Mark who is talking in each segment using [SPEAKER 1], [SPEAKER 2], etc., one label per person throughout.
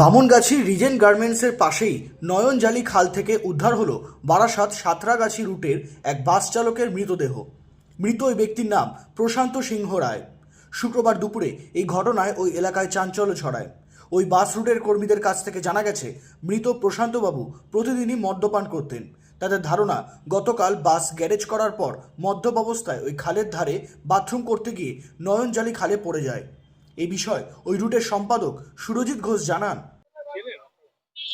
[SPEAKER 1] Bamangachi Regent গার্মেন্টসের পাশেই নয়নজালি খাল থেকে উদ্ধার হলো বারাসাত সাঁতরাগাছি রুটের এক বাস চালকের মৃতদেহ। মৃত ওই ব্যক্তির নাম প্রশান্ত সিংহ রায়। শুক্রবার দুপুরে এই ঘটনায় ওই এলাকায় চাঞ্চল্য ছড়ায়। ওই বাস রুটের কর্মীদের কাছ থেকে জানা গেছে, মৃত প্রশান্তবাবু প্রতিদিনই মদ্যপান করতেন। তাদের ধারণা, গতকাল বাস গ্যারেজ করার পর মদ্যপ অবস্থায় ওই খালের ধারে বাথরুম করতে গিয়ে নয়নজালি খালে পড়ে যায়। এই বিষয় ওই রুটের সম্পাদক সুরজিৎ ঘোষ জানান।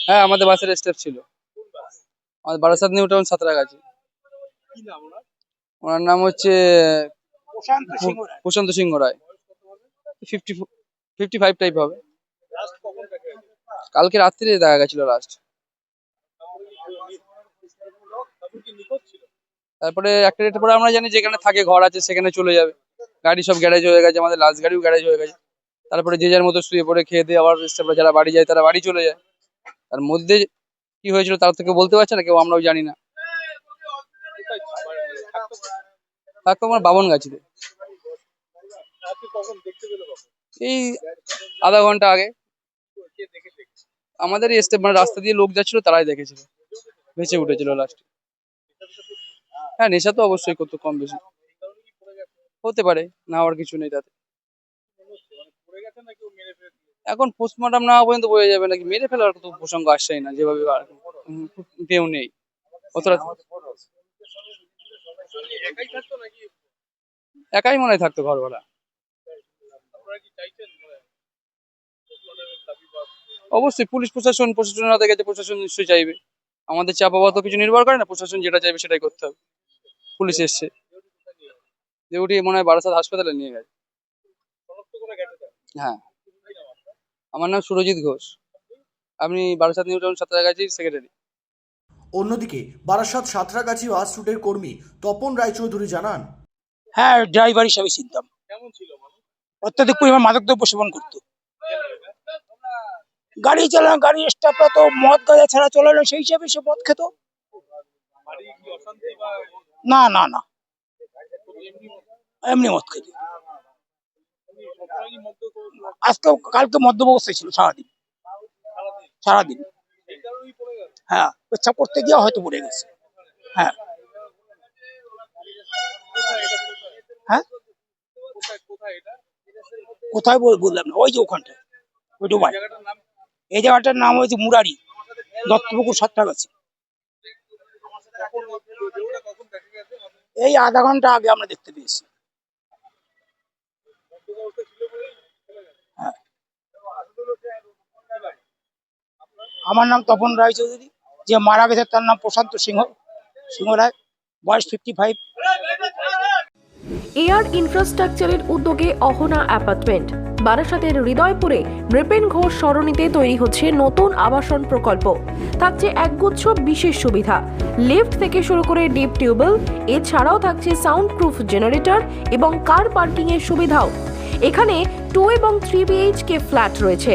[SPEAKER 2] হ্যাঁ আমাদের বাসের স্টেপ ছিল। আমাদের বারাসাত নিউ টাউন সাঁতরাগাছি
[SPEAKER 3] কি নাম ওনার?
[SPEAKER 2] ওনার নাম হচ্ছে
[SPEAKER 3] Prashant Singha Ray.
[SPEAKER 2] Fifty fifty five type হবে। কালকে রাত্রে দেখা গেছিল লাস্ট তারপরে একটা রেটের পরে আমরা জানি যেখানে থাকে ঘর আছে সেখানে চলে যাবে। গাড়ি সব গ্যারেজ হয়ে গেছে আমাদের লাস্ট গাড়িও গ্যারেজ হয়ে গেছে। তারপরে যে যার মতো শুয়ে পড়ে খেয়ে দিয়ে আবার স্টাফরা যারা বাড়ি যায় তারা বাড়ি চলে যায়। তার মধ্যে কি হয়েছিল তার থেকে বলতে পারছে না, কেউ আমরাও জানি না।
[SPEAKER 3] থাকতো
[SPEAKER 2] আমার বাবন গাছিতে। এই আধা ঘণ্টা আগে। আমাদের স্টেপ মানে রাস্তা দিয়ে লোক যাচ্ছিল, তারাই দেখেছিল। ভেসে উঠেছিল লাস্ট হ্যাঁ নেশা তো অবশ্যই করতো কম বেশি। হতে পারে, না হওয়ার কিছু নেই তাতে
[SPEAKER 3] মানে পড়ে গেছে না কেউ মেরে ফেলে দিয়েছে?
[SPEAKER 2] এখন পোস্টমর্টম না পর্যন্ত বোঝা যাবে নাকি মেরে ফেলার তো প্রসঙ্গ আসছেই না যেভাবে কেউ নেই। অতটা
[SPEAKER 3] একাই
[SPEAKER 2] মনে হয় থাকতো ঘর ভাড়া অবশ্যই পুলিশ প্রশাসন প্রশাসন হাতে গেছে প্রশাসন নিশ্চয়ই চাইবে। আমাদের চাপ আপাতত কিছু নির্ভর করে না প্রশাসন যেটা চাইবে সেটাই করতে হবে। পুলিশ এসছে। যে উঠিয়ে মনে হয় বারাসাত হাসপাতালে নিয়ে গেছে। হ্যাঁ? আমার নাম সুরজিৎ ঘোষ। আমি বারাসাত নিউ টাউন সাঁতরাগাছির সেক্রেটারি
[SPEAKER 1] অন্যদিকে বারাসাত সাঁতরাগাছি বাস রুটের কর্মী তপন রায়চৌধুরী জানান
[SPEAKER 4] হ্যাঁ ড্রাইভার হিসাবে চিনতাম।
[SPEAKER 3] কেমন ছিল মানুষ
[SPEAKER 4] অত্যাধিক পরিমাণ মাদকদ্রব্য সেবন করতো। গাড়ি চালানো গাড়ি স্টাফরা তো মদ গাঁজা ছাড়া চলে না সেই হিসাবে সে মদ খেত।
[SPEAKER 3] বাড়ি কি অশান্তি বা
[SPEAKER 4] না না না।
[SPEAKER 3] এমনি
[SPEAKER 4] এমনি মদ খেত
[SPEAKER 3] সবসময় কি মদ্য করে
[SPEAKER 4] আজকে কালকে মদ্যপ অবস্থায় ছিল সারাদিন।
[SPEAKER 3] সারাদিন।
[SPEAKER 4] হ্যাঁ পেচ্ছাপ করতে গিয়ে হয়তো পড়ে গেছে। হ্যাঁ। হ্যাঁ?
[SPEAKER 3] কোথায়
[SPEAKER 4] বললাম না, ওই যে ওখানটায়, ওই ডোবায় এই জায়গাটার নাম হয়েছে মুরারি, দত্তপুকুর
[SPEAKER 3] দেখা গেছে
[SPEAKER 4] এই আধা ঘণ্টা আগে আমরা দেখতে পেয়েছি
[SPEAKER 3] মদ্যপান ছিল বলেই চলে গেছে
[SPEAKER 4] হ্যাঁ
[SPEAKER 3] কি বাড়ি?
[SPEAKER 4] আমার নাম তপন রায়চৌধুরী যে মারা গেছে তার নাম প্রশান্ত সিংহ সিংহ রায়, বয়স ফিফটি ফাইভ
[SPEAKER 5] এয়ার ইনফ্রাস্ট্রাকচারের উদ্যোগে অহনা অ্যাপার্টমেন্ট। বারাসাতের হৃদয়পুরে নৃপেন ঘোষ সরণিতে তৈরি হচ্ছে নতুন আবাসন প্রকল্প। থাকছে একগুচ্ছ বিশেষ সুবিধা। লিফট থেকে শুরু করে ডিপ টিউবওয়েল, এছাড়াও থাকছে সাউন্ড প্রুফ জেনারেটর এবং কার পার্কিং এর সুবিধাও। এখানে টু এবং থ্রি বিএইচকে ফ্ল্যাট রয়েছে।